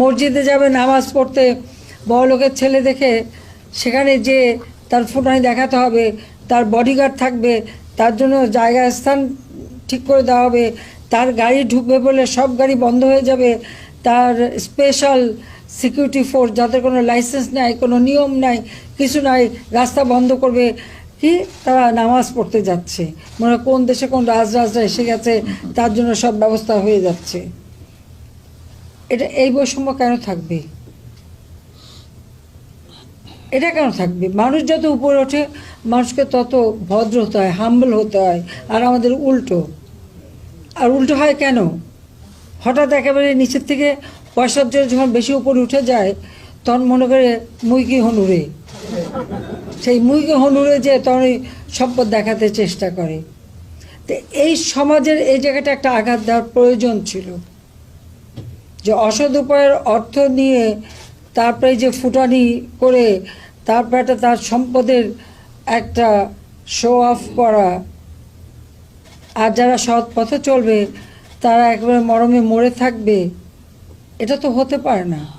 মসজিদে যাবে, নামাজ পড়তে বড় লোকের ছেলে দেখে সেখানে যে তার ফুটানি দেখাতে হবে, তার বডিগার্ড থাকবে, তার জন্য জায়গা, স্থান ঠিক করে দেওয়া হবে, তার গাড়ি ঢুকবে বলে সব গাড়ি বন্ধ হয়ে যাবে, তার স্পেশাল সিকিউরিটি ফোর্স যাদের কোনো লাইসেন্স নাই, কোনো নিয়ম নাই, কিছু নাই, রাস্তা বন্ধ করবে, কি তারা নামাজ পড়তে যাচ্ছে। মনে কোন দেশে কোন রাজরাজরা এসে গেছে, তার জন্য সব ব্যবস্থা হয়ে যাচ্ছে। এটা এই বৈষম্য কেন থাকবে? এটা কেন থাকবে? মানুষ যত উপরে ওঠে, মানুষকে তত ভদ্র হতে হয় হাম্বল হতে হয়, আর আমাদের উল্টো। আর উল্টো হয় কেন? হঠাৎ একেবারে নিচের থেকে পয়সার জন্য যখন বেশি উপরে উঠে যায়, তখন মনে করে মুইকি হনুরে। সেই মুইকি হনুরে যে তখন ওই সম্পদ দেখাতে চেষ্টা করে। তো এই সমাজের এই জায়গাটা একটা আঘাত দেওয়ার প্রয়োজন ছিল। যে অসৎ উপায়ের অর্থ নিয়ে তারপরে যে ফুটানি করে তারপরে একটা তার সম্পদের একটা শো অফ করা। আর যারা সৎ পথে চলবে, তারা একবারে মরমে মরে থাকবে। এটা তো হতে পারে না।